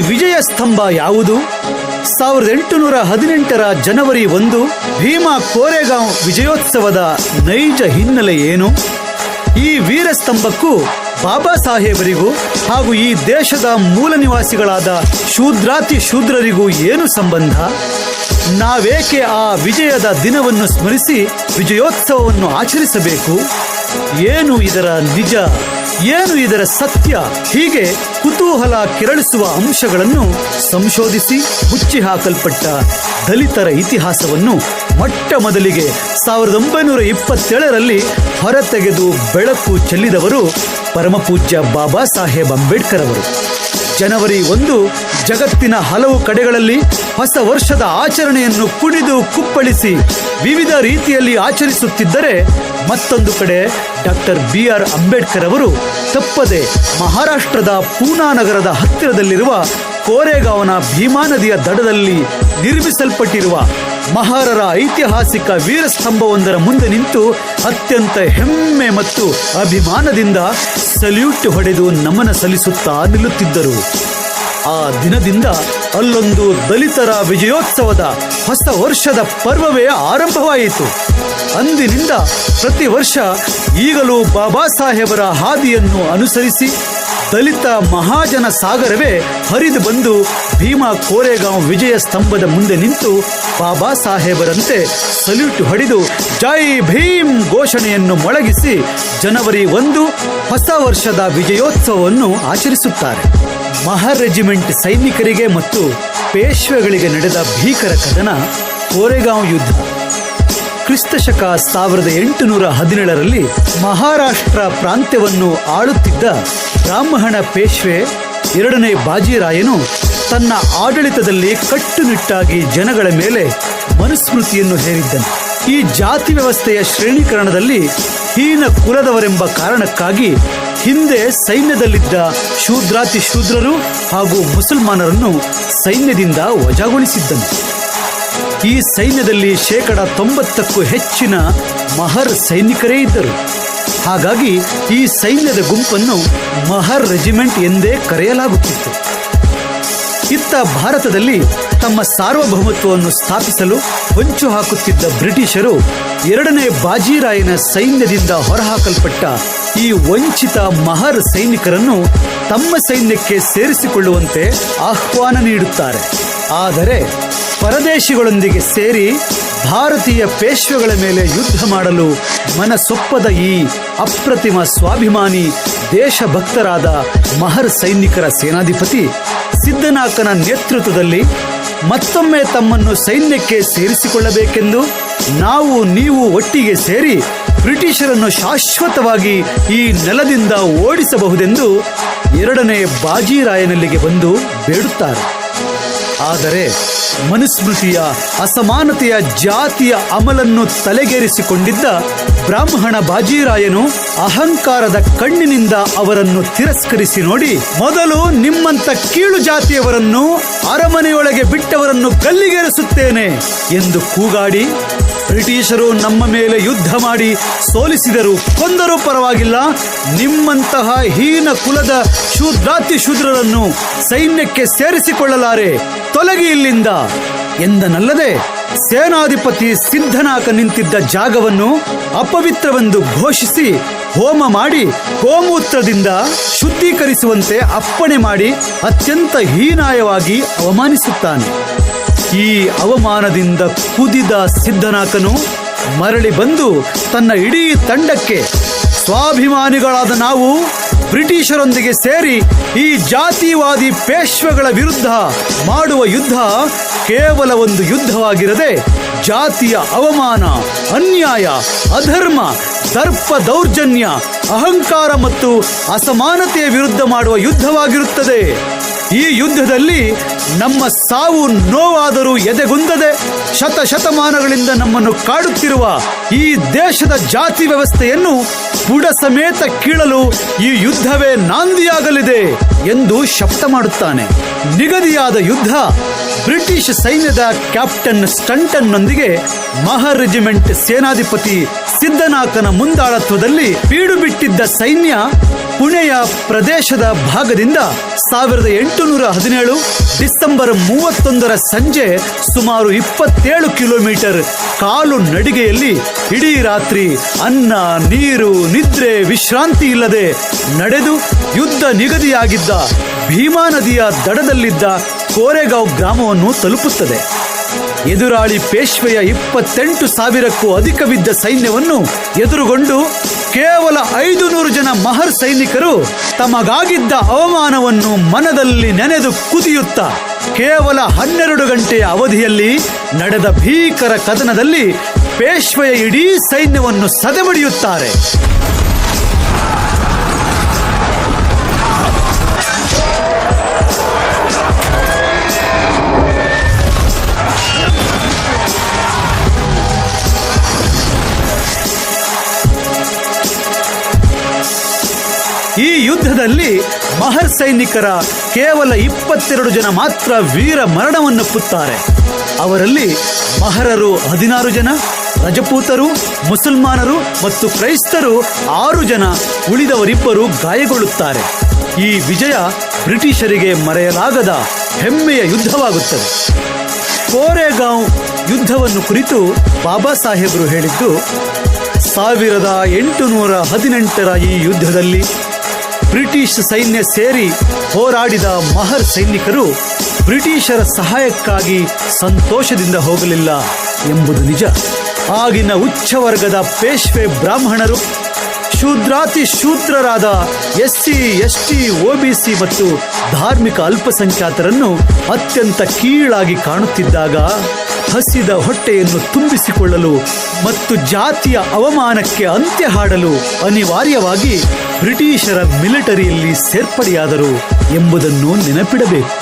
ವಿಜಯ ಸ್ತಂಭ ಯಾವುದು? ಸಾವಿರದ ಎಂಟುನೂರ ಹದಿನೆಂಟರ ಜನವರಿ ಒಂದು, ಭೀಮಾ ಕೋರೆಗಾಂವ್ ವಿಜಯೋತ್ಸವದ ನೈಜ ಹಿನ್ನೆಲೆ ಏನು? ಈ ವೀರ ಸ್ತಂಭಕ್ಕೂ ಬಾಬಾ ಸಾಹೇಬರಿಗೂ ಹಾಗೂ ಈ ದೇಶದ ಮೂಲ ನಿವಾಸಿಗಳಾದ ಶೂದ್ರಾತಿ ಶೂದ್ರರಿಗೂ ಏನು ಸಂಬಂಧ? ನಾವೇಕೆ ಆ ವಿಜಯದ ದಿನವನ್ನು ಸ್ಮರಿಸಿ ವಿಜಯೋತ್ಸವವನ್ನು ಆಚರಿಸಬೇಕು? ಏನು ಇದರ ನಿಜ, ಏನು ಇದರ ಸತ್ಯ, ಹೀಗೆ ಕುತೂಹಲ ಕೆರಳಿಸುವ ಅಂಶಗಳನ್ನು ಸಂಶೋಧಿಸಿ ಮುಚ್ಚಿ ಹಾಕಲ್ಪಟ್ಟ ದಲಿತರ ಇತಿಹಾಸವನ್ನು ಮೊಟ್ಟ ಮೊದಲಿಗೆ ಸಾವಿರದ ಒಂಬೈನೂರ ಇಪ್ಪತ್ತೇಳರಲ್ಲಿ ಹೊರತೆಗೆದು ಬೆಳಕು ಚೆಲ್ಲಿದವರು ಪರಮಪೂಜ್ಯ ಬಾಬಾ ಸಾಹೇಬ್ ಅಂಬೇಡ್ಕರ್ ಅವರು. ಜನವರಿ ಒಂದು, ಜಗತ್ತಿನ ಹಲವು ಕಡೆಗಳಲ್ಲಿ ಹೊಸ ವರ್ಷದ ಆಚರಣೆಯನ್ನು ಕುಣಿದು ಕುಪ್ಪಳಿಸಿ ವಿವಿಧ ರೀತಿಯಲ್ಲಿ ಆಚರಿಸುತ್ತಿದ್ದರೆ ಮತ್ತೊಂದು ಕಡೆ ಡಾಕ್ಟರ್ ಬಿ ಆರ್ ಅಂಬೇಡ್ಕರ್ ಅವರು ತಪ್ಪದೆ ಮಹಾರಾಷ್ಟ್ರದ ಪೂನಾ ನಗರದ ಹತ್ತಿರದಲ್ಲಿರುವ ಕೋರೆಗಾಂವ್ನ ಭೀಮಾ ನದಿಯ ದಡದಲ್ಲಿ ನಿರ್ಮಿಸಲ್ಪಟ್ಟಿರುವ ಮಹಾರರ ಐತಿಹಾಸಿಕ ವೀರಸ್ತಂಭವೊಂದರ ಮುಂದೆ ನಿಂತು ಅತ್ಯಂತ ಹೆಮ್ಮೆ ಮತ್ತು ಅಭಿಮಾನದಿಂದ ಸಲ್ಯೂಟ್ ಹೊಡೆದು ನಮನ ಸಲ್ಲಿಸುತ್ತಾ ನಿಲ್ಲುತ್ತಿದ್ದರು. ಆ ದಿನದಿಂದ ಅಲ್ಲೊಂದು ದಲಿತರ ವಿಜಯೋತ್ಸವದ ಹೊಸ ವರ್ಷದ ಪರ್ವವೇ ಆರಂಭವಾಯಿತು. ಅಂದಿನಿಂದ ಪ್ರತಿ ವರ್ಷ ಈಗಲೂ ಬಾಬಾ ಸಾಹೇಬರ ಹಾದಿಯನ್ನು ಅನುಸರಿಸಿ ದಲಿತ ಮಹಾಜನ ಸಾಗರವೇ ಹರಿದು ಬಂದು ಭೀಮಾ ಕೋರೆಗಾಂವ್ ವಿಜಯ ಸ್ತಂಭದ ಮುಂದೆ ನಿಂತು ಬಾಬಾ ಸಾಹೇಬರಂತೆ ಸಲ್ಯೂಟ್ ಹೊಡೆದು ಜೈ ಭೀಮ್ ಘೋಷಣೆಯನ್ನು ಮೊಳಗಿಸಿ ಜನವರಿ ಒಂದು ಹೊಸ ವರ್ಷದ ವಿಜಯೋತ್ಸವವನ್ನು ಆಚರಿಸುತ್ತಾರೆ. ಮಹರ್ ರೆಜಿಮೆಂಟ್ ಸೈನಿಕರಿಗೆ ಮತ್ತು ಪೇಶ್ವೆಗಳಿಗೆ ನಡೆದ ಭೀಕರ ಕದನ ಕೋರೆಗಾಂವ್ ಯುದ್ಧ. ಕ್ರಿಸ್ತಶಕ ಸಾವಿರದ ಎಂಟುನೂರ ಹದಿನೇಳರಲ್ಲಿ ಮಹಾರಾಷ್ಟ್ರ ಪ್ರಾಂತ್ಯವನ್ನು ಆಳುತ್ತಿದ್ದ ಬ್ರಾಹ್ಮಣ ಪೇಶ್ವೆ ಎರಡನೇ ಬಾಜಿರಾಯನು ತನ್ನ ಆಡಳಿತದಲ್ಲಿ ಕಟ್ಟುನಿಟ್ಟಾಗಿ ಜನಗಳ ಮೇಲೆ ಮನುಸ್ಮೃತಿಯನ್ನು ಹೇರಿದ್ದನು. ಈ ಜಾತಿ ವ್ಯವಸ್ಥೆಯ ಶ್ರೇಣೀಕರಣದಲ್ಲಿ ಹೀನ ಕುಲದವರೆಂಬ ಕಾರಣಕ್ಕಾಗಿ ಹಿಂದೆ ಸೈನ್ಯದಲ್ಲಿದ್ದ ಶೂದ್ರಾತಿ ಶೂದ್ರರು ಹಾಗೂ ಮುಸಲ್ಮಾನರನ್ನು ಸೈನ್ಯದಿಂದ ವಜಾಗೊಳಿಸಿದ್ದನು. ಈ ಸೈನ್ಯದಲ್ಲಿ ಶೇಕಡ ತೊಂಬತ್ತಕ್ಕೂ ಹೆಚ್ಚಿನ ಮಹರ್ ಸೈನಿಕರೇ ಇದ್ದರು. ಹಾಗಾಗಿ ಈ ಸೈನ್ಯದ ಗುಂಪನ್ನು ಮಹರ್ ರೆಜಿಮೆಂಟ್ ಎಂದೇ ಕರೆಯಲಾಗುತ್ತಿತ್ತು. ಇತ್ತ ಭಾರತದಲ್ಲಿ ತಮ್ಮ ಸಾರ್ವಭೌಮತ್ವವನ್ನು ಸ್ಥಾಪಿಸಲು ಹೊಂಚು ಹಾಕುತ್ತಿದ್ದ ಬ್ರಿಟಿಷರು ಎರಡನೇ ಬಾಜಿರಾಯನ ಸೈನ್ಯದಿಂದ ಹೊರಹಾಕಲ್ಪಟ್ಟ ಈ ವಂಚಿತ ಮಹರ್ ಸೈನಿಕರನ್ನು ತಮ್ಮ ಸೈನ್ಯಕ್ಕೆ ಸೇರಿಸಿಕೊಳ್ಳುವಂತೆ ಆಹ್ವಾನ ನೀಡುತ್ತಾರೆ. ಆದರೆ ಪರದೇಶಿಗಳೊಂದಿಗೆ ಸೇರಿ ಭಾರತೀಯ ಪೇಶ್ವೆಗಳ ಮೇಲೆ ಯುದ್ಧ ಮಾಡಲು ಮನಸೊಪ್ಪದ ಈ ಅಪ್ರತಿಮ ಸ್ವಾಭಿಮಾನಿ ದೇಶಭಕ್ತರಾದ ಮಹರ್ ಸೈನಿಕರ ಸೇನಾಧಿಪತಿ ಸಿದ್ದನಾಕನ ನೇತೃತ್ವದಲ್ಲಿ ಮತ್ತೊಮ್ಮೆ ತಮ್ಮನ್ನು ಸೈನ್ಯಕ್ಕೆ ಸೇರಿಸಿಕೊಳ್ಳಬೇಕೆಂದು ನಾವು ನೀವು ಒಟ್ಟಿಗೆ ಸೇರಿ ಬ್ರಿಟಿಷರನ್ನು ಶಾಶ್ವತವಾಗಿ ಈ ನೆಲದಿಂದ ಓಡಿಸಬಹುದೆಂದು ಎರಡನೇ ಬಾಜಿರಾಯನಲ್ಲಿಗೆ ಬಂದು ಬೇಡುತ್ತಾರೆ. ಆದರೆ ಮನುಸ್ಮೃತಿಯ ಅಸಮಾನತೆಯ ಜಾತಿಯ ಅಮಲನ್ನು ತಲೆಗೇರಿಸಿಕೊಂಡಿದ್ದ ಬ್ರಾಹ್ಮಣ ಬಾಜಿರಾಯನು ಅಹಂಕಾರದ ಕಣ್ಣಿನಿಂದ ಅವರನ್ನು ತಿರಸ್ಕರಿಸಿ ನೋಡಿ, ಮೊದಲು ನಿಮ್ಮಂತ ಕೀಳು ಜಾತಿಯವರನ್ನು ಅರಮನೆಯೊಳಗೆ ಬಿಟ್ಟವರನ್ನು ಕಲ್ಲಿಗೇರಿಸುತ್ತೇನೆ ಎಂದು ಕೂಗಾಡಿ ಬ್ರಿಟಿಷರು ನಮ್ಮ ಮೇಲೆ ಯುದ್ಧ ಮಾಡಿ ಸೋಲಿಸಿದರು. ಕೊಂದರೂ ಪರವಾಗಿಲ್ಲ, ನಿಮ್ಮಂತಹ ಹೀನ ಕುಲದ ಶೂದ್ರಾತಿ ಶೂದ್ರರನ್ನು ಸೈನ್ಯಕ್ಕೆ ಸೇರಿಸಿಕೊಳ್ಳಲಾರೆ. ತೊಲಗಿ ಇಲ್ಲಿಂದ. ಎಂದನಲ್ಲದೆ, ಸೇನಾಧಿಪತಿ ಸಿದ್ಧನಾಕ ನಿಂತಿದ್ದ ಜಾಗವನ್ನು ಅಪವಿತ್ರವೆಂದು ಘೋಷಿಸಿ ಹೋಮ ಮಾಡಿ ಗೋಮೂತ್ರದಿಂದ ಶುದ್ಧೀಕರಿಸುವಂತೆ ಅಪ್ಪಣೆ ಮಾಡಿ ಅತ್ಯಂತ ಹೀನಾಯವಾಗಿ ಅವಮಾನಿಸುತ್ತಾನೆ. ಈ ಅವಮಾನದಿಂದ ಕುದಿದ ಸಿದ್ಧನಾಕನು ಮರಳಿ ಬಂದು ತನ್ನ ಇಡೀ ತಂಡಕ್ಕೆ ಸ್ವಾಭಿಮಾನಿಗಳಾದ ನಾವು ಬ್ರಿಟಿಷರೊಂದಿಗೆ ಸೇರಿ ಈ ಜಾತಿವಾದಿ ಪೇಶ್ವೆಗಳ ವಿರುದ್ಧ ಮಾಡುವ ಯುದ್ಧ ಕೇವಲ ಒಂದು ಯುದ್ಧವಾಗಿರದೆ ಜಾತಿಯ ಅವಮಾನ, ಅನ್ಯಾಯ, ಅಧರ್ಮ, ದರ್ಪ ದೌರ್ಜನ್ಯ, ಅಹಂಕಾರ ಮತ್ತು ಅಸಮಾನತೆಯ ವಿರುದ್ಧ ಮಾಡುವ ಯುದ್ಧವಾಗಿರುತ್ತದೆ. ಈ ಯುದ್ಧದಲ್ಲಿ ನಮ್ಮ ಸಾವು ನೋವಾದರೂ ಎದೆಗುಂದದೆ ಶತ ಶತಮಾನಗಳಿಂದ ನಮ್ಮನ್ನು ಕಾಡುತ್ತಿರುವ ಈ ದೇಶದ ಜಾತಿ ವ್ಯವಸ್ಥೆಯನ್ನು ಬುಡ ಸಮೇತ ಕೀಳಲು ಈ ಯುದ್ಧವೇ ನಾಂದಿಯಾಗಲಿದೆ ಎಂದು ಶಬ್ದ ಮಾಡುತ್ತಾನೆ. ನಿಗದಿಯಾದ ಯುದ್ಧ ಬ್ರಿಟಿಷ್ ಸೈನ್ಯದ ಕ್ಯಾಪ್ಟನ್ ಸ್ಟಂಟನ್ನೊಂದಿಗೆ ಮಹರ್ ರೆಜಿಮೆಂಟ್ ಸೇನಾಧಿಪತಿ ಸಿದ್ದನಾಕನ ಮುಂದಾಳತ್ವದಲ್ಲಿ ಬೀಡುಬಿಟ್ಟಿದ್ದ ಸೈನ್ಯ ಪುಣೆಯ ಪ್ರದೇಶದ ಭಾಗದಿಂದ ಸಾವಿರದ ಎಂಟುನೂರ ಹದಿನೇಳು ಡಿಸೆಂಬರ್ ಮೂವತ್ತೊಂದರ ಸಂಜೆ ಸುಮಾರು ಇಪ್ಪತ್ತೇಳು ಕಿಲೋಮೀಟರ್ ಕಾಲು ನಡಿಗೆಯಲ್ಲಿ ಇಡೀ ರಾತ್ರಿ ಅನ್ನ, ನೀರು, ನಿದ್ರೆ, ವಿಶ್ರಾಂತಿ ಇಲ್ಲದೆ ನಡೆದು ಯುದ್ಧ ನಿಗದಿಯಾಗಿದ್ದ ಭೀಮಾ ನದಿಯ ದಡದಲ್ಲಿದ್ದ ಕೋರೆಗಾಂವ್ ಗ್ರಾಮವನ್ನು ತಲುಪುತ್ತದೆ. ಎದುರಾಳಿ ಪೇಶ್ವೆಯ ಇಪ್ಪತ್ತೆಂಟು ಸಾವಿರಕ್ಕೂ ಅಧಿಕವಿದ್ದ ಸೈನ್ಯವನ್ನು ಎದುರುಗೊಂಡು ಕೇವಲ ಐದು ನೂರು ಜನ ಮಹರ್ ಸೈನಿಕರು ತಮಗಾಗಿದ್ದ ಅವಮಾನವನ್ನು ಮನದಲ್ಲಿ ನೆನೆದು ಕುದಿಯುತ್ತಾ ಕೇವಲ ಹನ್ನೆರಡು ಗಂಟೆಯ ಅವಧಿಯಲ್ಲಿ ನಡೆದ ಭೀಕರ ಕದನದಲ್ಲಿ ಪೇಶ್ವೆಯ ಇಡೀ ಸೈನ್ಯವನ್ನು ಸದೆಬಡಿಯುತ್ತಾರೆ ಈ ಯುದ್ಧದಲ್ಲಿ ಮಹರ್ ಸೈನಿಕರ ಕೇವಲ ಇಪ್ಪತ್ತೆರಡು ಜನ ಮಾತ್ರ ವೀರ ಮರಣವನ್ನಪ್ಪುತ್ತಾರೆ ಅವರಲ್ಲಿ ಮಹರರು ಹದಿನಾರು ಜನ, ರಜಪೂತರು, ಮುಸಲ್ಮಾನರು ಮತ್ತು ಕ್ರೈಸ್ತರು ಆರು ಜನ ಉಳಿದವರಿಬ್ಬರು ಗಾಯಗೊಳ್ಳುತ್ತಾರೆ. ಈ ವಿಜಯ ಬ್ರಿಟಿಷರಿಗೆ ಮರೆಯಲಾಗದ ಹೆಮ್ಮೆಯ ಯುದ್ಧವಾಗುತ್ತದೆ. ಕೋರೆಗಾಂವ್ ಯುದ್ಧವನ್ನು ಕುರಿತು ಬಾಬಾ ಸಾಹೇಬರು ಹೇಳಿದ್ದು, ಸಾವಿರದ ಎಂಟುನೂರ ಹದಿನೆಂಟರ ಈ ಯುದ್ಧದಲ್ಲಿ ಬ್ರಿಟಿಷ್ ಸೈನ್ಯ ಸೇರಿ ಹೋರಾಡಿದ ಮಹರ್ ಸೈನಿಕರು ಬ್ರಿಟಿಷರ ಸಹಾಯಕ್ಕಾಗಿ ಸಂತೋಷದಿಂದ ಹೋಗಲಿಲ್ಲ ಎಂಬುದು ನಿಜ. ಆಗಿನ ಉಚ್ಚವರ್ಗದ ಪೇಶ್ವೆ ಬ್ರಾಹ್ಮಣರು, ಶೂದ್ರಾತಿ ಶೂದ್ರರಾದ ಎಸ್ ಎಸ್ಸಿ, ಎಸ್ಟಿ, ಒಬಿಸಿ ಮತ್ತು ಧಾರ್ಮಿಕ ಅಲ್ಪಸಂಖ್ಯಾತರನ್ನು ಅತ್ಯಂತ ಕೀಳಾಗಿ ಕಾಣುತ್ತಿದ್ದಾಗ ಹಸಿದ ಹೊಟ್ಟೆಯನ್ನು ತುಂಬಿಸಿಕೊಳ್ಳಲು ಮತ್ತು ಜಾತಿಯ ಅವಮಾನಕ್ಕೆ ಅಂತ್ಯ ಹಾಡಲು ಅನಿವಾರ್ಯವಾಗಿ ಬ್ರಿಟಿಷರ ಮಿಲಿಟರಿಯಲ್ಲಿ ಸೇರ್ಪಡೆಯಾದರು ಎಂಬುದನ್ನು ನೆನಪಿಡಬೇಕು.